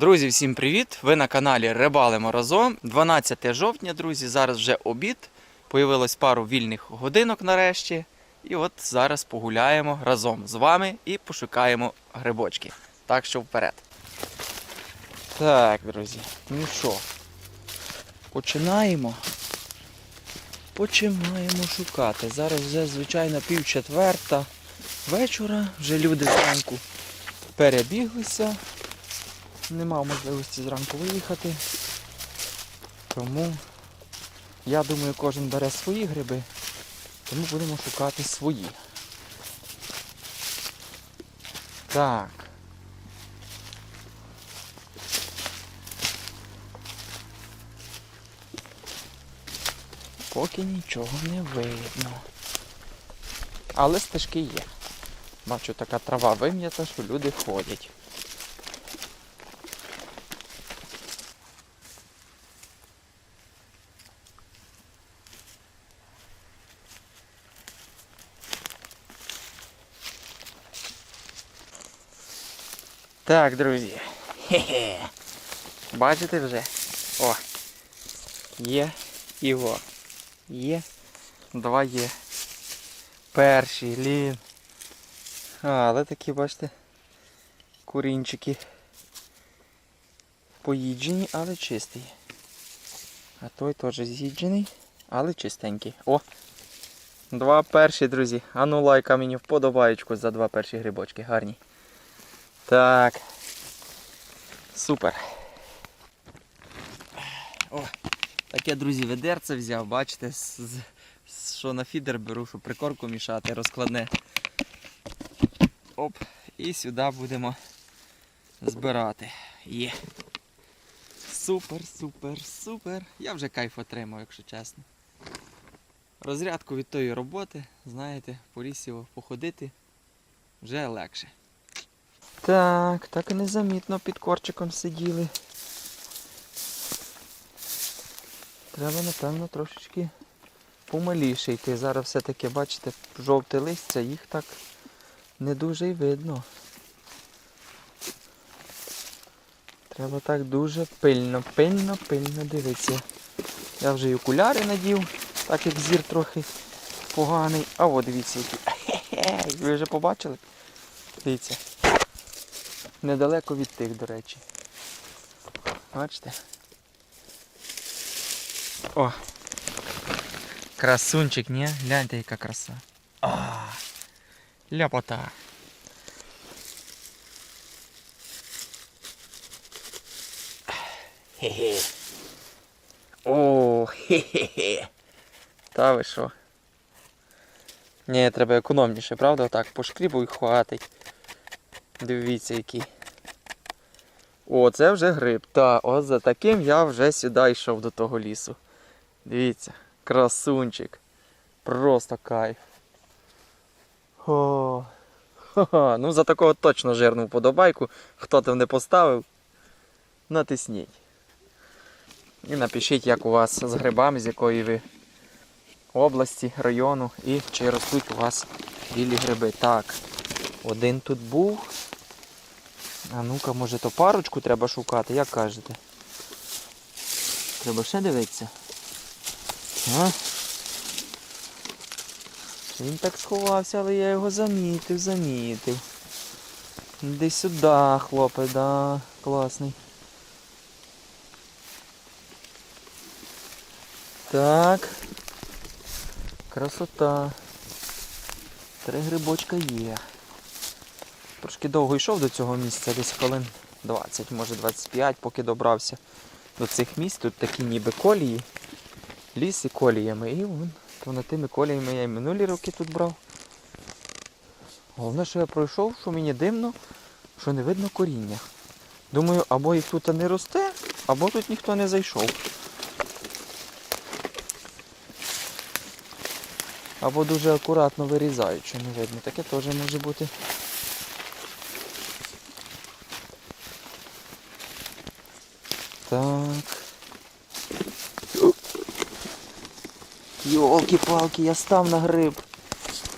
Друзі, всім привіт! Ви на каналі Рибалимо разом. 12 жовтня, друзі, зараз вже обід. Появилось пару вільних годинок нарешті. І от зараз погуляємо разом з вами і пошукаємо грибочки. Так що вперед. Так, друзі, ну що, починаємо. Починаємо шукати. Зараз вже, звичайно, пів четверта вечора. Вже люди зранку перебіглися. Нема можливості зранку виїхати. Тому я думаю, кожен бере свої гриби, тому будемо шукати свої. Так. Поки нічого не видно. Але стежки є. Бачу, така трава вим'ята, що люди ходять. Так, друзі. Хе-хе. Бачите вже? О. Є його. Є. Два є. Перший лін. А, але такі, бачите, курінчики. Поїджені, але чистий. А той теж з'їджений, але чистенький. О! Два перші, друзі. А ну лайка мені вподобаєчку за два перші грибочки. Гарні. Так. Супер. О, таке, друзі, ведерце взяв, бачите, що на фідер беру, щоб прикорку мішати, розкладне. Оп, і сюди будемо збирати. Є. Супер, супер, супер. Я вже кайф отримав, якщо чесно. Розрядку від тої роботи, знаєте, по лісі походити вже легше. Так, так і незамітно під корчиком сиділи. Треба, напевно, трошечки помаліше йти. Зараз все-таки, бачите, жовте листя, їх так не дуже й видно. Треба так дуже пильно, пильно, пильно дивитися. Я вже й окуляри надів, так як зір трохи поганий. А от дивіться які. Ви вже побачили? Дивіться. Недалеко від тих, до речі. Бачите? О! Красунчик, ні? Гляньте, яка краса. А, ляпота. Хе-хе. О, хе-хе-хе. Та ви що? Ні, треба економніше, правда? Отак, по шкрібу і хватить. Дивіться який. О, це вже гриб. Та, от за таким я вже сюди йшов до того лісу. Дивіться, красунчик. Просто кайф. О. Ну за такого точно жирну вподобайку. Хто там не поставив, натисніть. І напишіть, як у вас з грибами, з якої ви області, району і чи ростуть у вас білі гриби. Так, один тут був. А ну-ка, може то парочку треба шукати, як кажете? Треба ще дивитися. А? Він так сховався, але я його замітив, замітив. Десь сюди, хлопець, да, класний. Так. Красота. Три грибочка є. Трошки довго йшов до цього місця, десь хвилин 20, може 25, поки добрався до цих місць. Тут такі ніби колії, ліси коліями. І вон, то на тими коліями я і минулі роки тут брав. Головне, що я пройшов, що мені дивно, що не видно коріння. Думаю, або їх тут не росте, або тут ніхто не зайшов. Або дуже акуратно вирізають, що не видно. Таке теж може бути. Так. Йолки-палки, я став на гриб.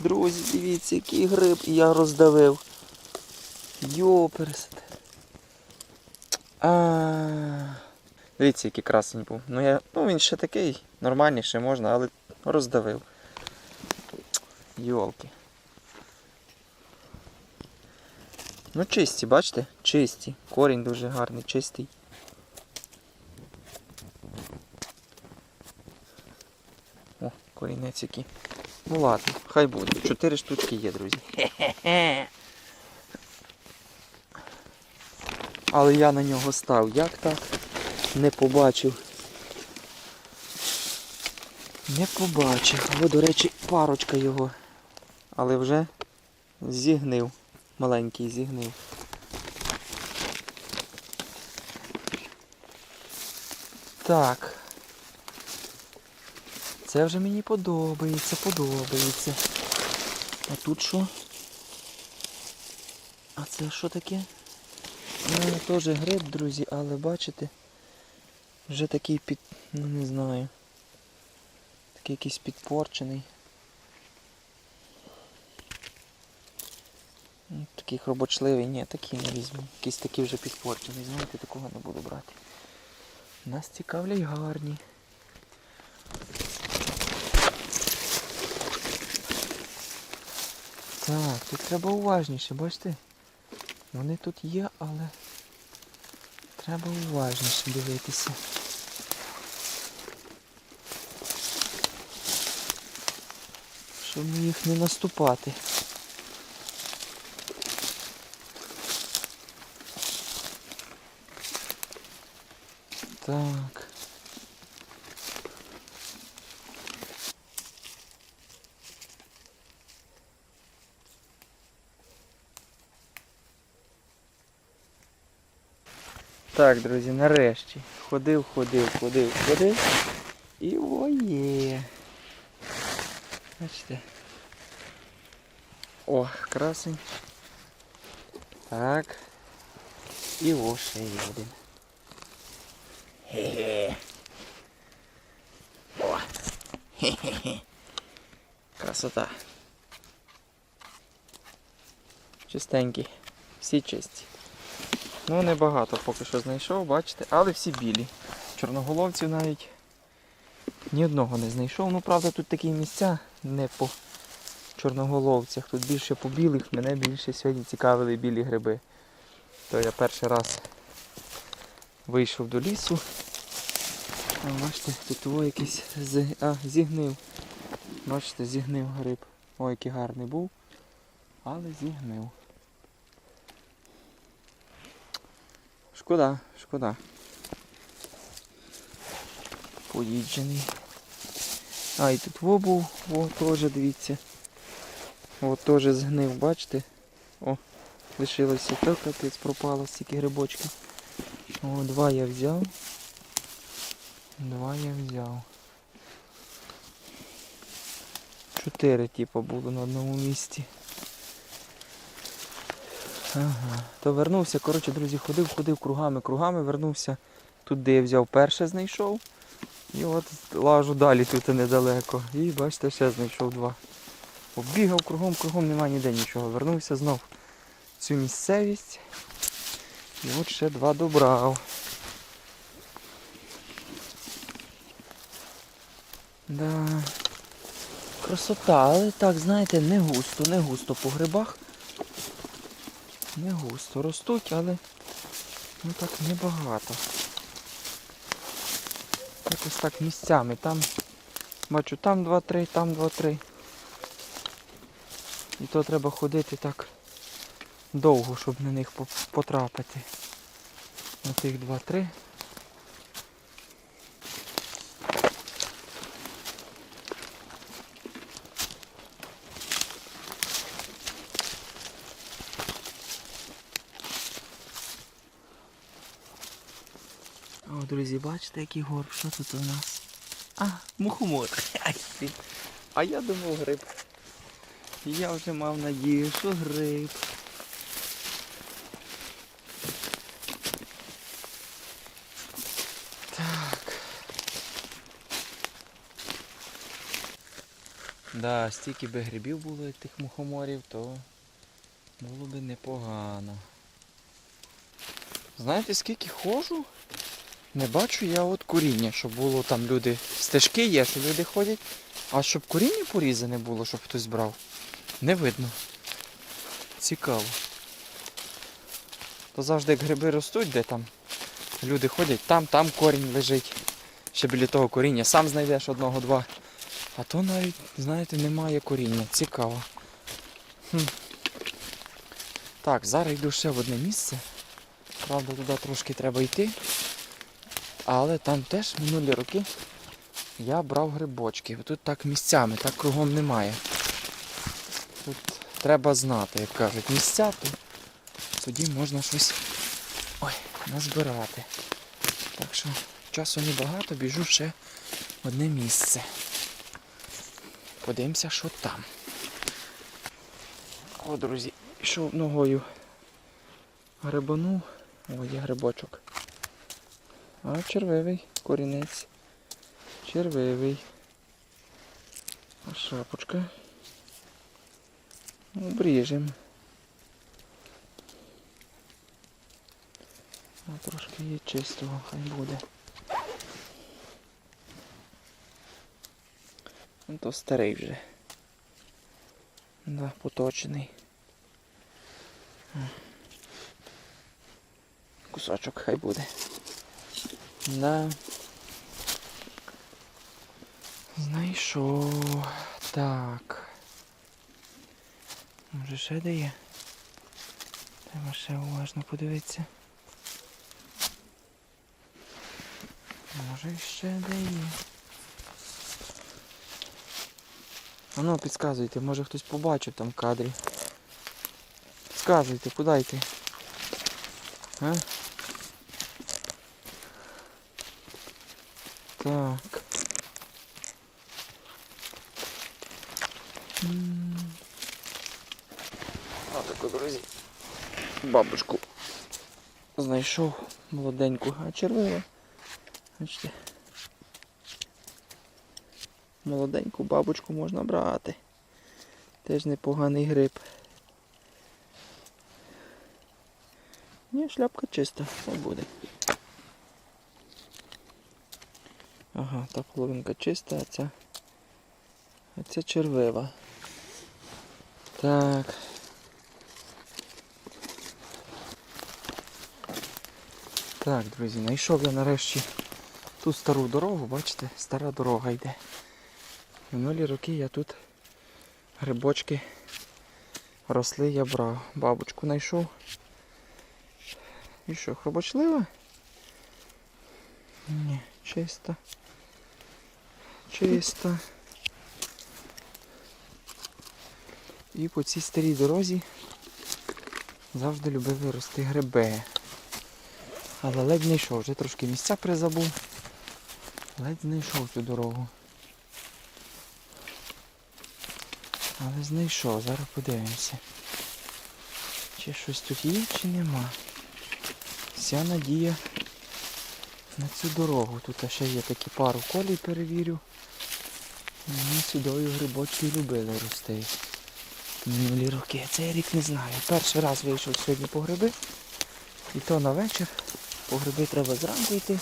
Друзі, дивіться, який гриб я роздавив. Йоперст. А, Дивіться, який красень був. Ну, я, ну він ще такий, нормальний, ще можна, але роздавив. Йолки. Ну чисті, бачите? Чисті. Корінь дуже гарний, чистий. О, корінець який. Ну ладно, хай буде. Чотири штучки є, друзі. Але я на нього став. Як так? Не побачив. Не побачив. О, до речі, парочка його. Але вже зігнив. Маленький зігнив. Так. Це вже мені подобається, подобається. А тут що? А це що таке? Ну, теж гриб, друзі, але бачите, вже такий під... ну не знаю. Такий якийсь підпорчений. Ну, Такий хробочливий, ні, такий не візьму. Якийсь такий вже підпорчений, знаєте, такого не буду брати. Нас цікавлять гарні. Так, тут треба уважніше, бачите? Вони тут є, але треба уважніше дивитися. Щоб на їх не наступати. Так. Так, друзі, нарешті. Ходив, ходив, ходив, ходив. І оє. Бачите. О, красень. Так. І о, ще є один. Хе-хе. О. Хе-хе-хе. Красота. Чистенькі. Всі чисті. Ну, небагато поки що знайшов, бачите, але всі білі. Чорноголовців навіть ні одного не знайшов. Ну, правда, тут такі місця не по чорноголовцях. Тут більше по білих, мене більше сьогодні цікавили білі гриби. То я перший раз вийшов до лісу. А, бачите, тут о, якийсь з... а, зігнив. Бачите, зігнив гриб. Ой, який гарний був. Але зігнив. Шкода, шкода. Поїджений. А, і тут во був, о, теж дивіться. О, теж згнив, бачите? О, лишилося то капець пропало стільки грибочків. О, два я взяв. Два я взяв. Чотири, типу, було на одному місці. Ага. То вернувся, коротше, друзі, ходив, ходив кругами, кругами, вернувся тут, де я взяв перше знайшов. І от лажу далі тут недалеко. І бачите, ще знайшов два. Оббігав кругом, кругом нема ніде нічого. Вернувся знов в цю місцевість. І от ще два добрав. Да. Красота, але так, знаєте, не густо, не густо по грибах. Не густо ростуть, але ну так небагато. Якось так місцями. Там бачу там 2-3, там 2-3. І то треба ходити так довго, щоб на них потрапити. На тих 2-3. О, друзі, бачите, який горб, що тут у нас? А, мухомор. А я думав гриб. Я вже мав надію, що гриб. Так. Да, стільки би грибів було як тих мухоморів, то було би непогано. Знаєте, скільки ходжу? Не бачу я от коріння, щоб було там люди. Стежки є, що люди ходять. А щоб коріння порізане було, щоб хтось брав. Не видно. Цікаво. То завжди як гриби ростуть, де там люди ходять, там, там корінь лежить. Ще біля того коріння. Сам знайдеш одного-два. А то навіть, знаєте, немає коріння. Цікаво. Хм. Так, зараз йду ще в одне місце. Правда, туди трошки треба йти. Але там теж минулі роки я брав грибочки. Тут так місцями, так кругом немає. Тут треба знати, як кажуть, місця, то тоді можна щось ой, назбирати. Так що часу небагато, біжу ще в одне місце. Подивимося, що там. О, друзі, йшов ногою. Грибанув. О, є грибочок. А червивий корінець. Червивий. А шапочка. Обріжем. А трошки є чистого, хай буде. Ну, То старий вже. Да, поточений. Кусочок хай буде. Да. Знайшов. Так. Може ще де є? Треба ще уважно подивитися. Може ще де є. А ну, підказуйте, може хтось побачив там в кадрі. Підказуйте, куди йти? А? Так. Отаку, друзі. Бабушку знайшов молоденьку, а червива. Бачите. Молоденьку бабочку можна брати. Теж непоганий гриб. Ні, шляпка чиста, хай буде. Ага, та половинка чиста, а ця. А ця червива. Так. Так, друзі, знайшов я нарешті ту стару дорогу, бачите, стара дорога йде. Минулі роки я тут грибочки росли, я брав. Бабочку знайшов. І що, хробочлива? Ні, чиста. Чиста. І по цій старій дорозі завжди любили рости гриби. Але ледь не йшов, вже трошки місця призабув. Ледь знайшов цю дорогу. Але знайшов, зараз подивимося. Чи щось тут є, чи нема. Вся надія на цю дорогу. Тут ще є такі пару колій перевірю. Мені сюдою грибочки любили рости. Минулі роки. Цей рік не знаю. Перший раз вийшов сьогодні по гриби. І то на вечір. По гриби треба зранку йти.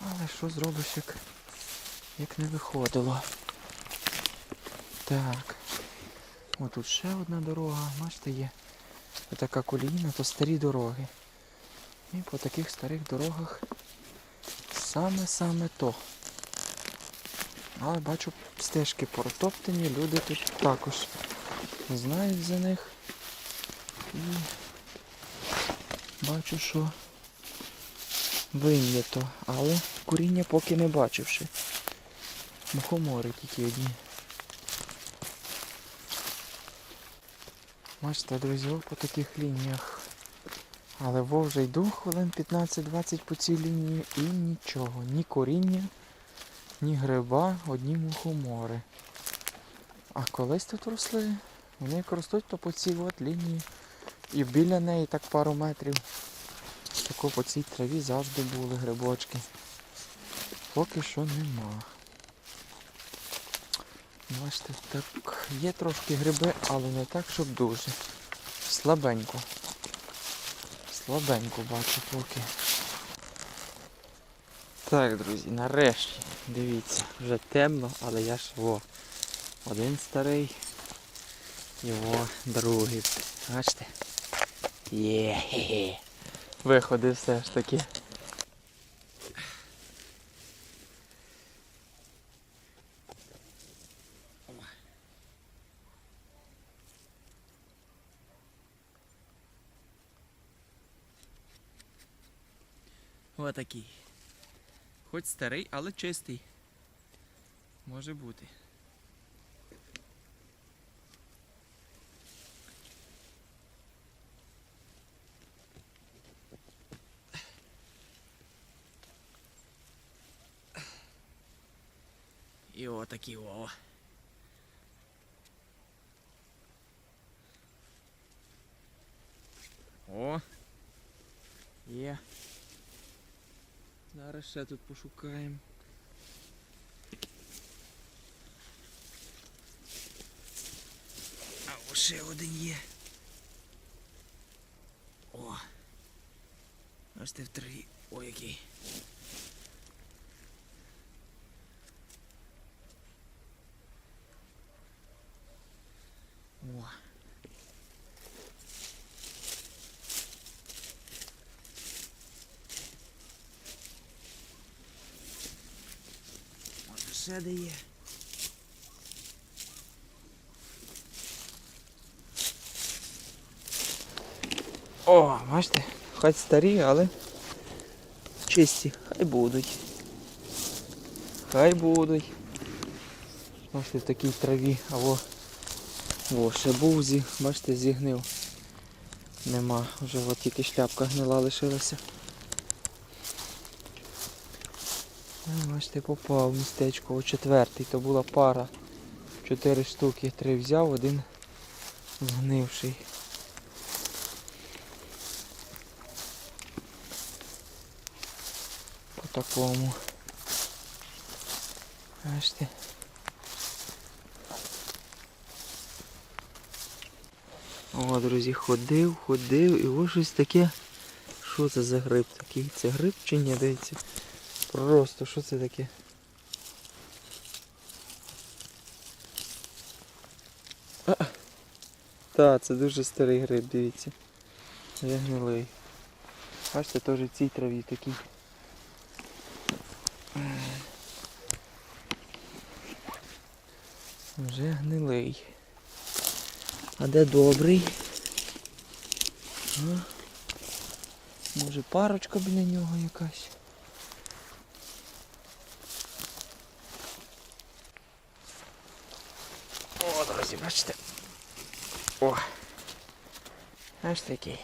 Але що зробиш, як, як не виходило. Так. О, тут ще одна дорога. Бачите, є така коліна, то старі дороги. І по таких старих дорогах саме-саме то. Але бачу стежки протоптані, люди тут також знають за них. І бачу, що вийнято, але коріння поки не бачивши. Мухомори тільки одні. Бачите, друзі, по таких лініях. Але во вже йду хвилин 15-20 по цій лінії і нічого. Ні коріння, ні гриба, одні мухомори. А колись тут росли, вони як ростуть, то по цій от лінії. І біля неї так пару метрів. Тако по цій траві завжди були грибочки. Поки що нема. Бачите, так є трошки гриби, але не так, щоб дуже. Слабенько. Слабенько бачу поки. Так, друзі, нарешті. Дивіться, вже темно, але я ж во. Один старий. його другий. Бачите? Є. Виходи все ж таки. Отакий. Хоч старий, але чистий. Може бути. І отакий о. О. Є. Зараз ще тут пошукаємо. А ось ще один є. О. Аж ти в три. Ой, який. О. Може ще де. О, бачите, хоч старі, але чисті. Хай будуть. Хай будуть. Бачите, в такій траві. Або о, ще був зі, бачите, зігнив. Нема. Вже от тільки шляпка гнила лишилася. А, Бачите, попав в містечко о четвертий, то була пара. Чотири штуки, три взяв, один згнивший. По такому. Бачите. О, друзі, ходив, ходив і ось щось таке. Що це за гриб такий? Це гриб чи ні? Дивіться. Просто що це таке? Так, це дуже старий гриб, дивіться. Вже гнилий. Бачите, теж в цій траві такий. Вже гнилий. А де добрий? А? Може парочка біля нього якась? О, друзі, бачите. О! Бачите який.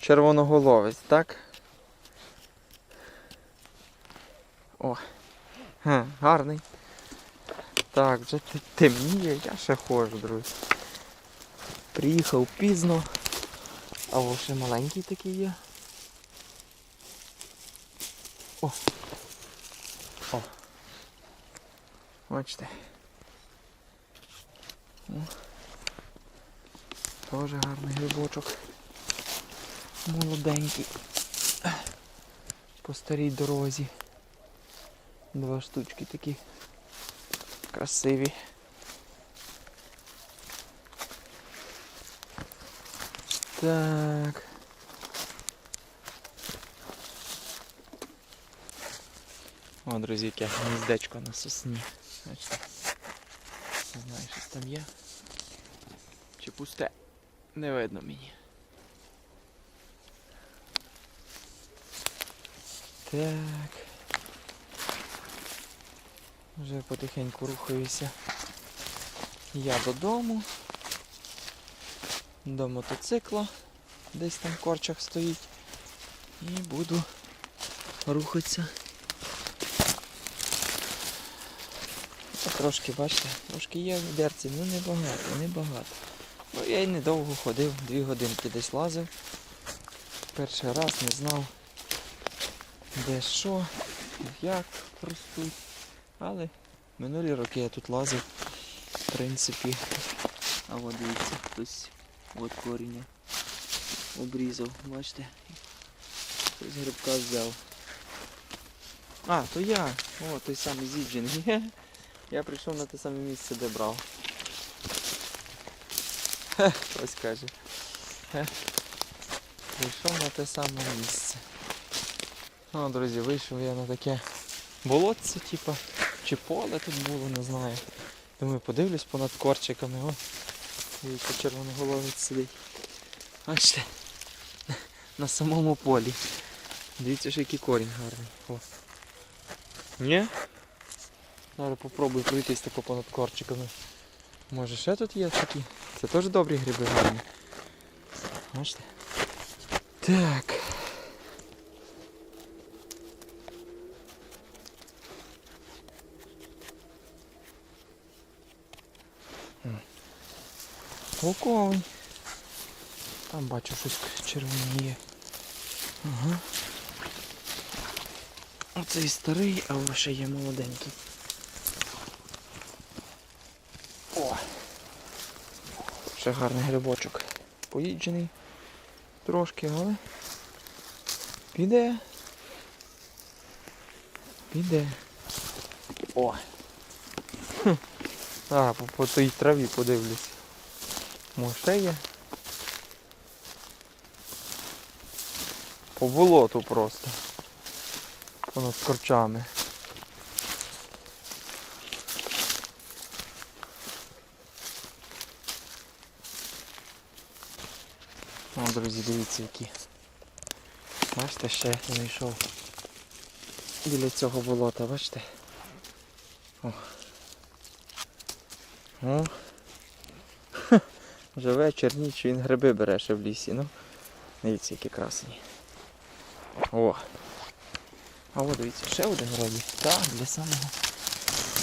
Червоноголовець, так? О! Ха, гарний. Так, вже те- темніє, я ще ходжу, друзі. Приїхав пізно. А ось ще маленький такий є. О! Бачите. О. Теж гарний грибочок. Молоденький. По старій дорозі. Два штучки такі красиві. Так. О, друзі, яке гніздечко на сосні. Бачите? Не знаю, щось там є. Чи пусте? Не видно мені. Так. Вже потихеньку рухаюся. Я додому. До мотоцикла. Десь там корчах стоїть. І буду рухатися. Трошки, бачите, трошки є в дерці, ну небагато, небагато. Ну я й недовго ходив, дві годинки десь лазив. Перший раз не знав, де що, як ростуть. Але минулі роки я тут лазив, в принципі. А от дивіться, хтось От коріння. Обрізав, бачите. З грибка взяв. А, то я. О, той самий зіджений. Я прийшов на те саме місце, де брав. Хе, Ось каже. Прийшов на те саме місце. О, друзі, вийшов я на таке болотце, типа, чи поле тут було, не знаю. Думаю, подивлюсь понад корчиками. О, дивіться, червоноголовець сидить. Бачите, на самому полі. Дивіться, що який корінь гарний. О. Ні? Зараз попробую пройтись тако понад корчиками. Може ще тут є такі? Це теж добрі гриби гарні. Бачите? Так. М. Луковий. Там бачу щось червоніє. Ага. Оцей старий, а ще є молоденький. О! Ще гарний грибочок. Поїджений трошки, але піде. Піде. О! А, по, по тій траві подивлюсь. Може є? По болоту просто. Понад корчами. О, друзі, дивіться які. Бачите, ще знайшов біля цього болота, бачите? О. О. Ха. Вже вечір, ніч, він гриби бере ще в лісі, ну. Дивіться, які красені. О! А от дивіться, ще один вроді. Так, для самого.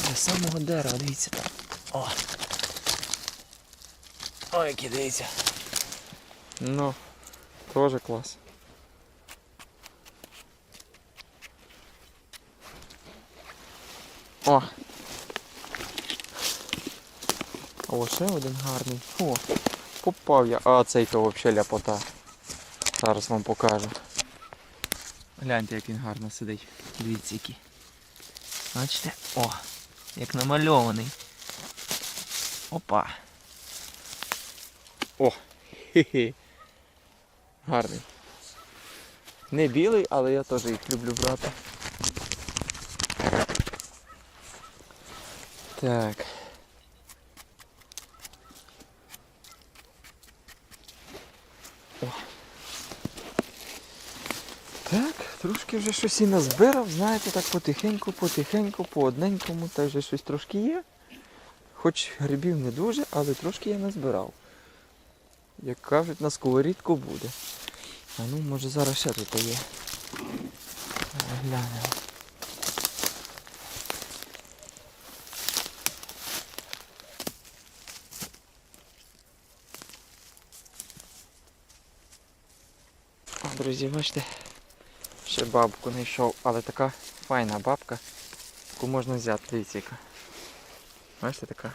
Для самого дерева, дивіться там. О! Ой, які дивіться. Ну, теж клас. О! О, ще один гарний. О, попав я. А цей то взагалі ляпота. Зараз вам покажу. Гляньте, як він гарно сидить. Дивіться який. Бачите? О, як намальований. Опа. О! Хе-хе. Гарний. Не білий, але я теж їх люблю брати. Так. О. Так, трошки вже щось і назбирав, знаєте, так потихеньку, потихеньку, по одненькому, та вже щось трошки є. Хоч грибів не дуже, але трошки я назбирав. Як кажуть, на сковорідку буде. А ну, може зараз ще тут є. Глянемо. Друзі, бачите, ще бабку знайшов, але така файна бабка, яку можна взяти, дивіться яка. Бачите така.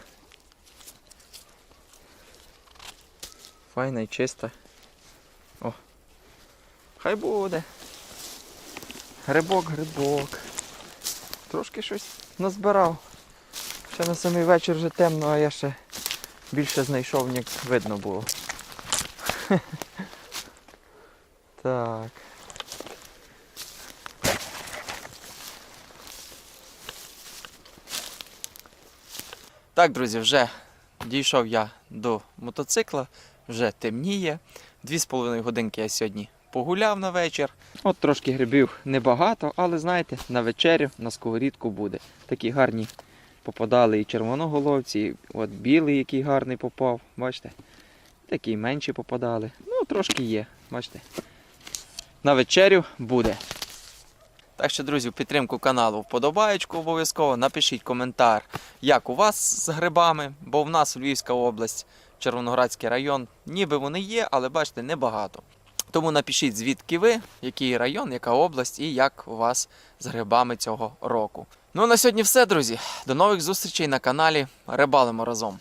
Файна і чиста. О. Хай буде. Грибок, грибок. Трошки щось назбирав. Ще на самий вечір вже темно, а я ще більше знайшов, ніж видно було. Так. Так, друзі, вже дійшов я до мотоцикла, вже темніє. Дві з половиною годинки я сьогодні погуляв на вечір. От трошки грибів небагато, але знаєте, на вечерю, на сковорідку буде. Такі гарні попадали і червоноголовці, і от білий, який гарний попав. Бачите? Такі менші попадали. Ну, трошки є, бачите. На вечерю буде. Так що, друзі, в підтримку каналу вподобаєчку обов'язково. Напишіть коментар, як у вас з грибами, бо в нас Львівська область, Червоноградський район, ніби вони є, але бачите, небагато. Тому напишіть, звідки ви, який район, яка область і як у вас з грибами цього року. Ну на сьогодні все, друзі. До нових зустрічей на каналі Рибалимо разом.